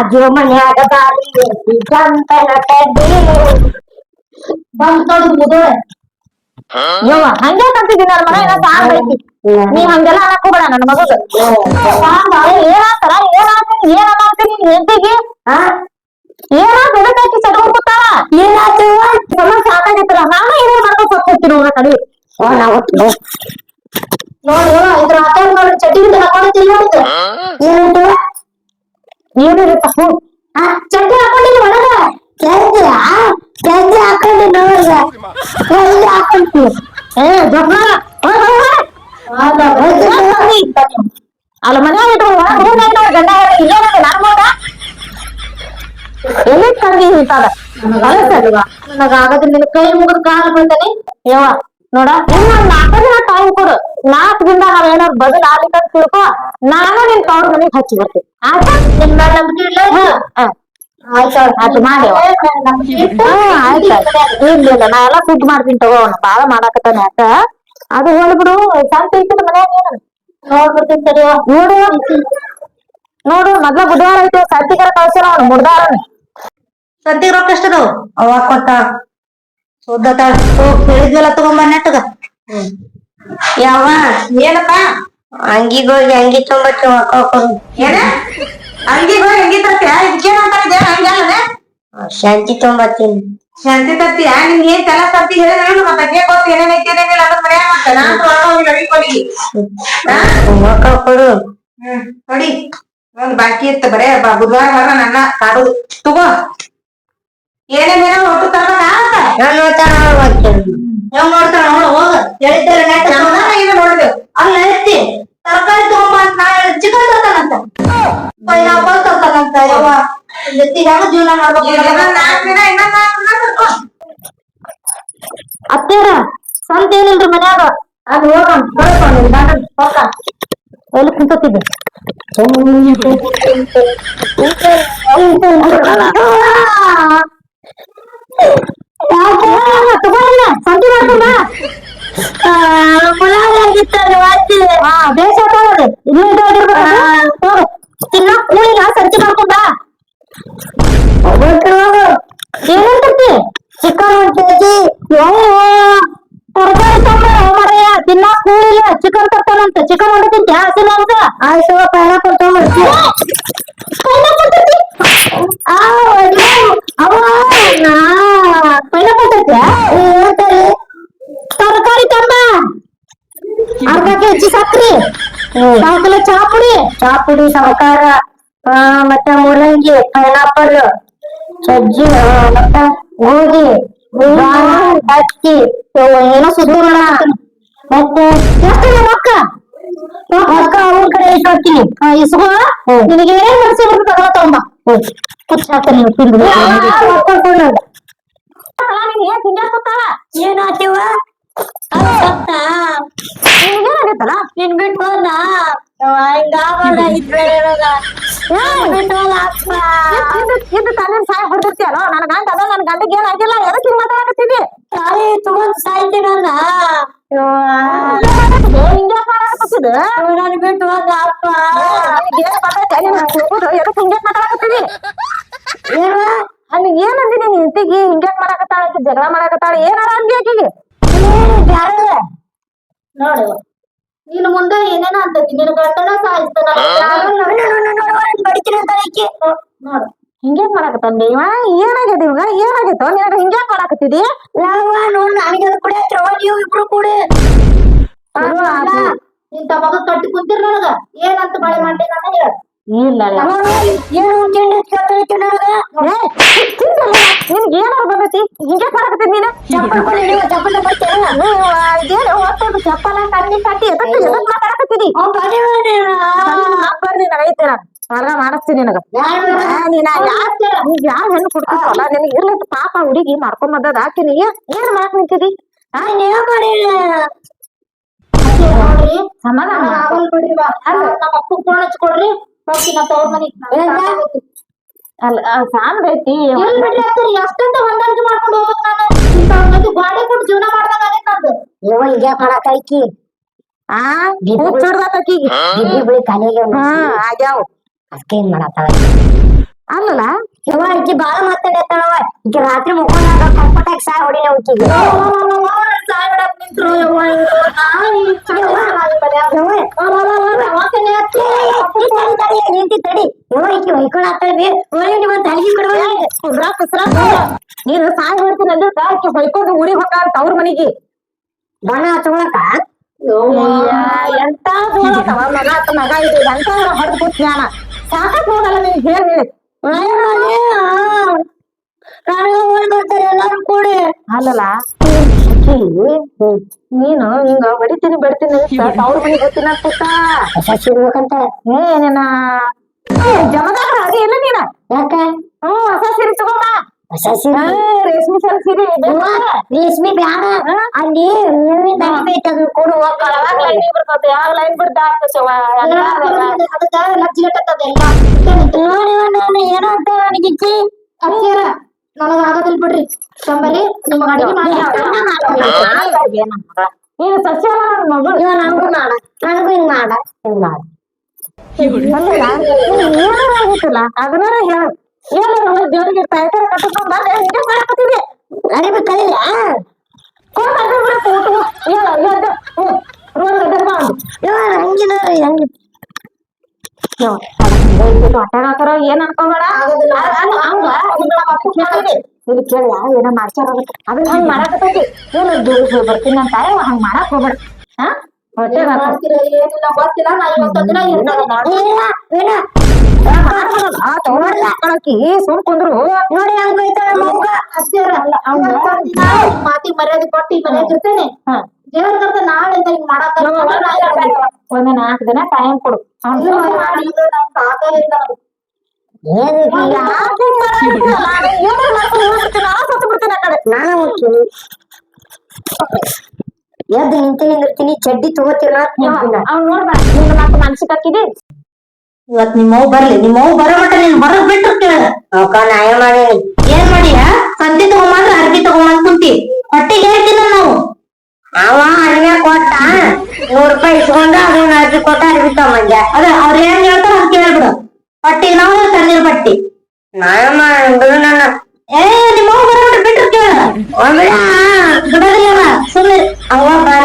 ಬಾಜು ಮನ್ಯಾಗ ಗಾಳಿ ಗಂಟನ ಕಡ್ಡಿ ಬಂತೋದು ಮುದೋಳೆ ಯವ್ವ ಹಂಗೆ ಕಂತಿದ್ದೀನಿ ನನ್ನ ಮನೆ ಏನೋ ಸಾಂಗ್ ಐತಿ ನೀ ಹಂಗೆಲ್ಲ ಅನ್ನಕ್ ಹೋಗ್ಬೇಡ ನನ್ನ ಮಗಗ ಏನಾಗ್ತಾರ ಏನಾಗ್ತೀನಿ ಏನ ಮಾಡ್ತೀನಿ ಹೆಂಡತಿಗೆ? ಏನಾಗ್ ಎದಕ್ಕಾಕಿ ಚಟ್ಕೊಂಡ್ ಕೂತಾಳ ಏನಾಯ್ತು? ಸಮ ಸಾಕಾಗೈತಲ್ಲ ನಾನು ಏನೋ ಮಾಡ್ಕೊಂಡ್ ಹೋಗ್ತೀನಿ ಅವ್ರ ಕಡೆ ನೋಡಿ ಅಲ್ಲ ಮನ್ಯಾಗ ಇಟ್ಟು ರೂಮ್ ಗಂಡ ಇಲ್ಲ ನನ್ನ ಮಗ ಎಲ್ಲಿ ತಂದಿ ಇರ್ತದ ನನಗ ಆಗದಿಲ್ಲ ನಿನ್ ಕೈ ಮುಗಿದ ಕಾಲ ಬಂದನಿ ಯವ್ವ ನೋಡ ಇನ್ನ ನಾಲ್ಕು ದಿನ ಟೈಮ್ ಕೊಡು. ನಾಲ್ಕು ದಿನದಾಗ ಏನಾದ್ರು ಬದಲ್ ಆಗ್ಲಿಕ್ಕೆ ತಿಳ್ಕೊ. ನಾನು ನಿನ್ ತವ್ರ ಮನೆಗೆ ಹಚ್ಚಿ ಬರ್ತೀನಿ. ಆಯ್ತಾ? ನಿನ್ ಮೇಲೆ ನಂಬಿಕೆ ಇಲ್ಲ ಆಯ್ತು? ಆಯ್ತು ಮಾಡಿ ಆಯ್ತು ನಾ ಎಲ್ಲಾ ಫುಡ್ ಮಾಡ್ತೀನಿ ತಗೋ. ಬಾಳ ಮಾಡಾಕತ್ತಾನೆ ಯಾಕ ಅದು ಹೋಗ್ಬಿಡು ಸಂತ ಐತಿ ಮನ್ಯಾಗ ನೋಡ್ಬಿಡ್ತೀನಿ ಸರಿ ನೋಡು. ನೋಡು ಮೊದ್ಲ ಬುಧವಾರ ಐತಿ ಸಂತಿಗಾರ ಕಳ್ಸಿರ ಅವ್ನು ಮುಡ್ದಾರ ಸದ್ಯಕ್ಕೆ ರೊಕ್ಕ ಎಷ್ಟದು ಅವ ಕೊಟ್ಟ. ಸೋದತ ಹೇಳಿದ್ವಲ್ಲ ತಗೊಂಬ ನೆಟ್ಟಗ. ಯಾವ ಏನಪ್ಪ? ಅಂಗಿಗೆ ಹೋಗಿ ಅಂಗಿ ತೊಂಬತ್ತು ರೊಕ್ಕ ಕೊಡು ಏನ? ಅಂಗಿಗೆ ಹೋಗಿ ಅಂಗಿ ತರ್ತೀಯ? ಇದಕ್ಕೇನ ಅಂತ ಇದೆ ಹಂಗಲ್ಲ ಶಾಂತಿ ತೊಂಬತ್ತೀನಿ ಶಾಂತಿ ತರ್ತೀಯ? ನಿನ್ ಏನ್ ತಲೆ ತರ್ತಿ ಹೇಳಿದ್ರೆ ಹಂಗೆ ಗೊತ್ತು ಏನೇನೈತಿ ಏನೇನಿಲ್ಲ. ನಡಿ ಕೊಡಿ. ಹ್ಮ್ ಕೊಡಿ. ಒಂದ್ ಬಾಕಿ ಇತ್ತ ಬರೇ ಬುಧವಾರ ಬರ ನನ್ನ ಕಾಡುದು ತಗೋ. ಏನೇನೇನೋ ಒಟ್ಟು ತರ್ಬೇಕಾಗತ್ತ ಹೆಂಗ್ ನೋಡ್ತಾಳ ನೋಡು ಹೋಗ. ಹೇಳಿದ್ದೇನೆ ನೆಟ್ಟ ಇದು ನೋಡಿದೆವು ಅಲ್ಲ ಎತ್ತಿ. ತರಕಾರಿ ತಗೊಂಬ ಅಂತ ನಾ ಚಿಕನ್ ತರ್ತಾನಂತ. ಪೈನಾಪಲ್ ತರ್ತಾನಂತ ಯವ್ವ. ಜೊತೆಗೆ ಹೆಂಗ್ ಜೀವನ ಮಾಡ್ಬೇಕು. ಅತ್ತೇರ ಸಂತ ಏನಿಲ್ರಿ ಮನ್ಯಾಗ? ಅದು ಹೋಗೋಣ ಬಳ್ಕೊಂಡು ಗಂಡನ್ ಪಕ್ಕ ಎಲ್ಲಿ ಕುಂತಿದ್ದೆ ತಗೋಲ್ಲ ಸಂತಿ ಮಾಡ್ಕೊಂಡ ಹಾ ಬೇಸ ತಗೋದು ಇನ್ನೂ ಇದ್ದಾಗಿರ್ಬೇಕು ತಿನ್ನ ಕೂಳಿಗ ಸಂತಿ ಮಾಡ್ಕೊಂಡ ಏನಂತತಿ ಚಿಕನ್ ಒಂದ್ ಕೆಜಿ ತರಕಾರಿ ಹಸಿಲ್ಲ ಅಂತ ತರ್ತಿ ಪೈನಾಪಲ್ ತರ್ತಿ ತರಕಾರಿ ತಂಬ. ಅರ್ಧ ಕೆಜಿ ಸಕ್ರಿ. ಸಾಕಲ ಚಾ ಪುಡಿ ಚಾ ಪುಡಿ ಸಾಕಾರ ಮತ್ತೆ ಮೂಲಂಗಿ ಪೈನಾಪಲ್ ಸಜ್ಜಿ ಮತ್ತೆ ಗೋಧಿ ಇವು ಏನೋ ಸುದ್ದಿ ಮತ್ತೆ ಎಷ್ಟು ರೊಕ್ಕ ರೊಕ್ಕ ಅವ್ರ ಕಡೆ ಇಟ್ಕೊಳ್ತೀನಿ ಇಸ್ಕೋ ನಿನಗೆ ಏನ್ ಮನಸ್ಸಿ ಬರ್ತದೆ ಅದನ್ನ ತಗೊಂಬ ಕುಚ್ಚಾಕ್ತೀನಿ ತಿಂದು ಏನಾತಿವ ಏನಾಗತ್ತಲ್ಲ ನಿನ್ ಬಿಟ್ಟು ಹೋದ ಹಿಂಗಾಗಲ್ಲ ಇದು ತನ್ನ ಸಾಯ ಹೊಡ್ತಿರ್ತೀಯಲ್ಲ ನನ್ ಗಂಡ ಅದ ನನ್ ಗಂಡಗೆ ಏನಾಗಿಲ್ಲ ಎದಕ್ಕೆ ಹಿಂಗ್ ತಾಯಿ ತಗೊಂಡ್ ಹಿಂಗೆ ಮಾಡಕತ್ತಿದ ನನ್ ಬಿಟ್ಟು ಹೋದ ಅಪ್ಪ ಹಿಂಗೆ ಮಾತಾಡಕತ್ತಿದಿ ಏನು ಅಲ್ಲಿ ಏನಂದಿ ನೀನ್ ಇಂತಿಗೆ ಹಿಂಗೆ ಮಾಡಾಕತ್ತಾಳ ಜಗಳ ಮಾಡಾಕತ್ತಾಳ ಏನಾರ ಅಂದಿ ಆಕಿಗೆ ನೋಡು ನೀನ್ ಮುಂದೆ ಏನೇನ ಅಂತೈತಿ ನಿನ್ನ ಗಂಟನ ಸಾಯಿಸ್ತಾನ ನೋಡು ಹಿಂಗೆ ಮಾಡಕತ್ತಂದಿ ಇವ ಏನಾಗ್ಯದ ಇವಾಗ? ಏನಾಗೈತೋ ನಿನಗ ಹಿಂಗೆ ಮಾಡಕತ್ತಿದಿ? ನನಗೆ ಕುಡಿಯತ್ರ ನೀವು ಇಬ್ರು ಕೂಡಿ. ಇಂತ ಮಗ ಕಟ್ಟಿ ಕುಂತಿರ್ ನನಗ. ಏನಂತ ಬಾಳೆ ಮಾಡಿ ನಾನು ಹೇಳ. ಇಲ್ಲ ಏನು ತಿಂಡಿ ನಿನ್ಗೆ? ಏನಾರು ಬಂದೈತಿ? ಹಿಂಗೆ ಮಾಡಕತ್ತೀನಿ ನೀನು? ಚಪ್ಪಲ್ ಇದೇನು ಒತ್ತೊಂದು ಚಪ್ಪಲ ಕಣ್ಣಿ ಕಟ್ಟಿ ಎದಕ್ಕೆ ಎದಕ್ಕೆ ಬರ್ರಿ ಐತೆ ನಾನು ಹೊರಗ ಮಾಡಿಸ್ತೀನಿ ನಿನಗ. ನೀನ ನೀವ್ ಯಾರ ಹೆಣ್ಣು ಕೊಡ್ತಿಲ್ಲ ನಿನಗೆ ಇರ್ಲತ್ತ ಪಾಪ ಹುಡುಗಿ ಮಾಡ್ಕೊಂಡ್ ಬಂದದ. ಆಕಿನ ಏನ್ ಮಾಡಕ್ ನಿಂತಿದಿ? ಸಮಾಧಾನ ಅಲ್ಲ. ಸಾಂದ್ ಐತಿ. ಎಷ್ಟಂತ ಹೊಂದಾಣಿಕೆ ಮಾಡ್ಕೊಂಡು ಹೋಗ್ಬೇಕು ನಾನು. ಗಾಡಿ ಕೊಟ್ಟು ಜೀವನ ಮಾಡ್ದಂಗ ಆಗೈತ್ ನಂದು. ಇವ ಮಾಡಕ್ ಐಕಿ ಆ? ಹಿಡ್ದಾತ್ ಆಕಿಗೆ. ಬಿಬ್ಬಿ ಬಿಳಿ ಕಾಲಿಗೆ ಆಗ್ಯಾವ. ಅದಕ್ಕೆ ಏನ್ ಮಾಡತ್ತಾಳ ಅಲ್ಲಲ್ಲ ಯವ್ವ ಈಕಿ ಬಾಳ ಮಾತಾಡತ್ತಾಳವ ಈಕಿ ರಾತ್ರಿ ಮುಖಂಡಾಗ ಕಂಪಟಾಗ ಸಾಯ್ ಹೊಡಿನ ಈಕಿಗೆ ನೀನು ಸಾಯ್ ಹೊಡ್ತೀನಿ ಅಂದಿರ್ತ ಆಕಿ ಹೊಯ್ಕೊಂಡು ಊರಿಗೆ ಹೊಕ್ಕ ತವ್ರ ಮನೆಗೆ ಬಣ್ಣ ಹಚ್ಕೊಳಕ ಎಂತ ಮಗ ಇದು ಎಂತ ಹೊಡೆದು ಕೂತ್ ಜ್ಞಾನ ಸಾಕತ್ ಹೋಗಲ್ಲ ನೀನ್ ಹೇಳಿ. ಎಲ್ಲಾರು ಕೂಡಿ. ಅಲ್ಲಲ್ಲ ನೀನು ಹಿಂಗ ಹೊಡಿತೀನಿ ಬಿಡ್ತೀನಿ ಅವ್ರ ಮನೆ ಗೊತ್ತಿನ ಪುಟ್ಟ ಸಸಿರ್ಬೇಕಂತ ಏನೇನ? ಜಮದಾಗ ಅದೇ ಇಲ್ಲ ನೀನ. ಯಾಕ? ಹ್ಮ್ ಹೊಸ ಸೀರೆ ಸಸಿ ಹಾ, ರೇಷ್ಮೆ ಸರ ಸೀರೆ ರೇಷ್ಮೆ ಬ್ಯಾಡ. ಅಲ್ಲಿ ಹೂವಿನ ದಂಡೆ ಐತೆ ಅದನ್ನ ಕೊಡು ಯಾವಾಗ ಲೈನ್ ಬರ್ತದೆ ಯಾವಾಗ ಲೈನ್ ಬಿಡ್ತಾ ಆಗ್ತದೆ ನೋಡಿ ಏನೋ ಅಂತ ಅಚ್ಚೇರ ನನಗ ಆಗೋದಿಲ್ಲ ಬಿಡ್ರಿ. ನಿಮ್ಮ ಅಡಿಗೆ ಮಾಡಿ ನೀನು ಸಸ್ಯ ಮಗಳು ಇವ ನನಗೂ ಮಾಡ. ನನಗೂ ಹಿಂಗ್ ಮಾಡ. ಹಿಂಗ್ ಮಾಡ. ಹೇಳ. ಏನಾರ ದೇವ್ರಿಗೆ ತಾಯ್ತಾರ ಕಟ್ಟಿಸ್ಕೊಂಡ್ ಬಂದೆ ಹಿಂಗೆ ಮಾಡಕತ್ತಿದೆ ಅಡಿಗೆ ಕಲಿಲ್ಲ ಕೊಂಡ್ ಅದ್ರ ಬಿಡ ಫೋಟೋ ಹೇಳ ಹೇಳ್ದ ರೋಡ್ ಗಡ್ಡ ಹಂಗಿಲ್ಲ ಹಂಗಿ ಆಟಾಡತ್ತಾರ ಏನ್ ಅನ್ಕೋಬೇಡ ಇಲ್ಲಿ ಕೇಳ ಏನೋ ಮಾಡ್ಸ್ಯಾರ ಅದನ್ನ ಹಂಗ್ ಮಾಡಕತ್ತೈತಿ. ಏನು ಹೋಗಿ ಬರ್ತೀನಿ ಅಂತ ಹಂಗ್ ಮಾಡಕ್ ಹೋಗ್ಬೇಡ. ಹಾ? ಸುಮ್ ಕುಂದ್ರು ನೋಡಿ ಮಾತಿ ಮರ್ಯಾದೆ ಕೊಟ್ಟು ಮನೆ ಇರ್ತೇನೆ ದೇವ್ರ ಕರ್ತ ನಾಳೆ ಮಾಡಾಕ ಒಂದ್ ನಾಲ್ಕು ದಿನ ಟೈಮ್ ಕೊಡು ನಾನು ಎದ್ದು ನಿಂತೆ ನಿಂದಿರ್ತೀನಿ ಚಡ್ಡಿ ತಗೋತೀರ ಅವ್ನ್ ನೋಡ್ಬಾ ನೀನು ಮತ್ತೆ ಮನ್ಸಿಗೆ ಹಾಕಿದಿ. ಇವತ್ ನಿಮ್ಮ ಅವ್ವ ಬರ್ಲಿ ನಿಮ್ಮ ಅವ್ವ ಬರೋ ಮಟ್ಟ ನೀನ್ ಹೊರಗ್ ಬಿಟ್ಟು ಕೇಳ ಅವಕ್ಕ ನ್ಯಾಯ ಮಾಡಿ ಏನ್ ಮಾಡಿಯ? ಸಂತಿ ತಗೊಂಬಂದ್ರ ಅರ್ಬಿ ತಗೊಂಬಂದ್ ಕುಂತಿ ಹೊಟ್ಟಿಗೆ ಹೇಳ್ತೀನ ನಾವು. ಅವ ಅಡಿಗೆ ಕೊಟ್ಟ ನೂರ್ ರೂಪಾಯಿ ಇಸ್ಕೊಂಡ ಅದನ್ನ ಅರ್ಜಿ ಕೊಟ್ಟ ಅರ್ಬಿ ತಗೊಂಬಂದ. ಅದ ಅವ್ರ ಏನ್ ಹೇಳ್ತಾರ ಅಂತ ಕೇಳ್ಬಿಡು ಹೊಟ್ಟಿಗೆ ನಾವು ತಂದಿರ್ ಬಟ್ಟಿ. ನ್ಯಾಯ ಮಾಡಿ ನನ್ನ. ಏ ನಿಮ್ಮ ಅವ್ವ ಬರೋ ಮಟ್ಟ ಬಿಟ್ಟು ಕೇಳ ಸುಮ್ಮನೆ ಅವ್ವ ಬಾರ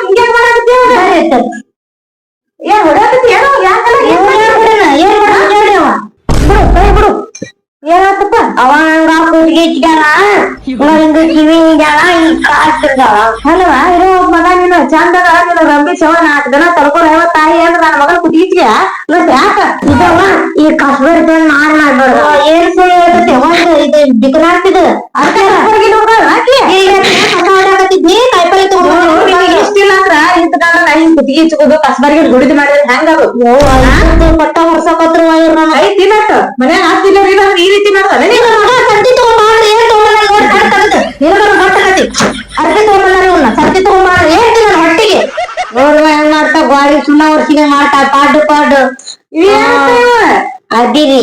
ಹಿಂಗೆ ಮಾಡಕತ್ತೀವ ಏನ್ ಹೊಡ್ಯಾಕತ್ತಿ ಏನೋ ಯಾಕಲ್ಲ ಏನ್ ಮಾಡ್ಬಿಡಣ ಏನ್ ಮಾಡ ಹೇಳಿ ಅವ ಬಿಡು ಕೈ ಬಿಡು ಏನಾತಪ್ಪ ಅವ ನಂಗ ಕೂಡ್ಗಿ ಇಟ್ಟಾಳ ಹಿಂಗ ಕಿವಿ ಇಡ್ಯಾಳ ಹಿಂಗ್ ಕಾಡ್ತಿರ್ದಾಳ ಅಲ್ವಾ ಇರೋ ಮಗ ನೀನು ಚಂದ ನೀನು ರಂಬಿ ಚವ ನಾಲ್ಕು ದಿನ ತಡ್ಕೊಂಡು ಐವ ತಾಯಿ ಅಂದ್ರೆ ನನ್ನ ಮಗನ ಮತ್ತೆ ಯಾಕ? ಈ ಕಸ್ಬರ್ದ ಮಾರ್ ಮಾಡ್ಬಾರ್ದು. ಏನ್ ಸುಳ್ಳು ಹೇಳ್ತೈತಿ ಒಂದು ಇದು ಬಿಕನಾಗ್ತಿದ್ ಅರ್ಥ ಮಾತಾಡಕತ್ತಿದ್ನಿ ಕಾಯಿಪಲ್ಲೆ ತಗೊಂಡು ಎಷ್ಟಿಲ್ಲ ಅಂದ್ರ ಇಂತ ಕಾಲ ನಾ ಹಿಂಗ್ ಕುತ್ತಿಗೆ ಹಚ್ಕೋದು ಕಸ್ಬರ್ಗಿ ದುಡಿದು ಮಾಡಿದ್ರೆ ಹೆಂಗದು ಪಟ್ಟ ಹೊರ್ಸಕತ್ರ ಇವ್ರ ಐ ತಿನ್ನಟ್ ಮನ್ಯಾಗ ಆಗ್ತಿಲ್ಲ ಈ ರೀತಿ ಮಾಡ್ತಾನೆ ಸರ್ತಿ ಏನ್ ತಗೊಂಡ್ ನಿನಗರ ಗೊತ್ತಾಗತಿ ತಿನ್ನ ಹೊಟ್ಟಿಗೆ. ನೋಡುವ ಹೆಂಗ್ ಮಾಡ್ತಾ ಗಾಡಿ ಸುಣ್ಣ ವರ್ಷಿಗೆ ಮಾಡ್ತಾ ಪಾಡು ಪಾಡು. ಅದಿರಿ.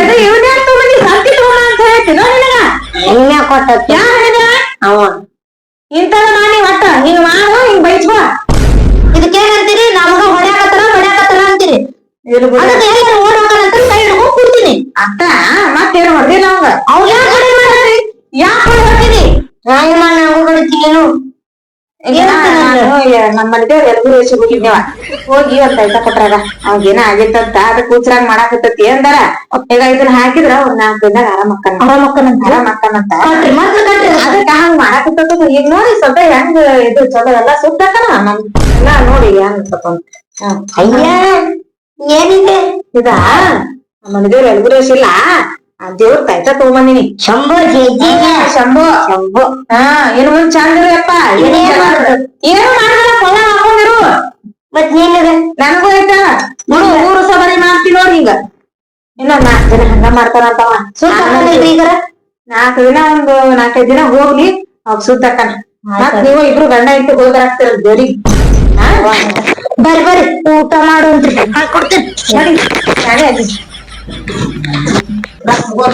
ಎದೆ ಇವನೇ ತಗೊಂಡಿ ಸಂತಿ ತಗೊಂಡ್ ಅಂತ ಹೇಳ್ತೀನೋ ನಿನಗ? ಇನ್ನ ಕೊಟ್ಟ? ಯಾರ್ ಅವ ಇಂಥದ ಮಾಡಿ ಒಟ್ಟ. ಹಿಂಗ್ ಮಾಡು ಹಿಂಗ್ ಬೈಸ್ಕೊ. ಇದಕ್ಕೇನಂತೀರಿ ನಮಗ ಹೊಡ್ಯಾಕತ್ತಾರ ಹೊಡ್ಯಾಕತ್ತಾರ ಅಂತೀರಿ. ಅದಕ್ಕೆ ಎಲ್ಲರೂ ಓಡೋಕಂತ ಕೈ ಹಿಡ್ಕೊಂಡ್ ಕೂಡ್ತೀನಿ. ಅತ್ತ ಮತ್ತೇನು ಹೊಡ್ದಿಲ್ಲ ಅವಂಗ ಅವ್ ಯಾಕೆ ಯಾಕೆ ಹೊಡಿ ಹೊಡ್ತೀನಿ ಏನು ಮಾಡಿ ನಂಗೂ ನಮ್ಮ ಮನೆದೇವ್ರ ಎಲ್ಗೂ ರೇಷಿ ಹೋಗಿದ್ದೇವ ಹೋಗಿ ಇವತ್ತ ಐತ ಕೊಟ್ರಾಗ? ಅವಾಗೇನ ಆಗೈತಂತ ಅದ ಕೂಚ್ರಾಗ ಮಾಡಾಕತ್ತತಿ ಅಂದಾರ. ಈಗ ಇದನ್ನ ಹಾಕಿದ್ರ ಒಂದ್ ನಾಲ್ಕು ದಿನದಾಗ ಆರಾಮ್ ಅಕ್ಕನ. ಆರಾಮ್ ಅಕ್ಕನಂತ ಆರಾಮ್ ಅಕ್ಕನಂತ ಅದಕ್ಕ ಹಂಗ ಮಾಡಾಕತ್ತ ಈಗ ನೋಡಿ ಸ್ವಲ್ಪ ಹೆಂಗ ಇದು ಚಲೋ ಎಲ್ಲಾ ಸುತ್ತಾಕನ ನಮ್ ಎಲ್ಲಾ ನೋಡಿ ಹೆಂಗ್ ಅಯ್ಯ ಏನಿದೆ? ಇದ? ನಮ್ಮ ಮನೆದೇವ್ರ ಎಲ್ಗೂ ಇಲ್ಲಾ. ದೇವ್ರ ತಾಯ್ತ ತಗೊಂಬಂದಿನಿ ಶಂಭೋ ಜೇಜಿಗೆ ಶಂಭು. ಶಂಭು. ಹಾ ಏನು ಮುಂದ್ ಚಂದ ಇರಪ್ಪ ಏನು ಹೊಲ ಹಾಕೊಂಡಿರು. ಮತ್ ನೀನಿದೆ ನನಗೂ ಆಯ್ತಾ? ನೋಡು ಮೂರು ಸಬರಿ ಮಾಡ್ತಿ ನೋಡಿ ಹಿಂಗ ಇನ್ನ ನಾಲ್ಕು ದಿನ ಹಂಗ ಮಾಡ್ತಾರಂತವ ಈಗ? ನಾಲ್ಕು ದಿನ ಒಂದು ನಾಲ್ಕೈದು ದಿನ ಹೋಗ್ಲಿ ಅವ್ ಸುದ್ದಕ್ಕನ ಮತ್ ನೀವು ಇಬ್ರು ಗಂಡ ಇಟ್ಟು ಹೋಗ್ರಾಕ್ತಿರ ದೇವ್ರಿಗೆ? ಬರ್ರಿ ಬರ್ರಿ. ಊಟ ಮಾಡುವಂತ್ರಿ ಕೊಡ್ತೀನಿ. ಸರಿ ಸರಿ. Bác quân.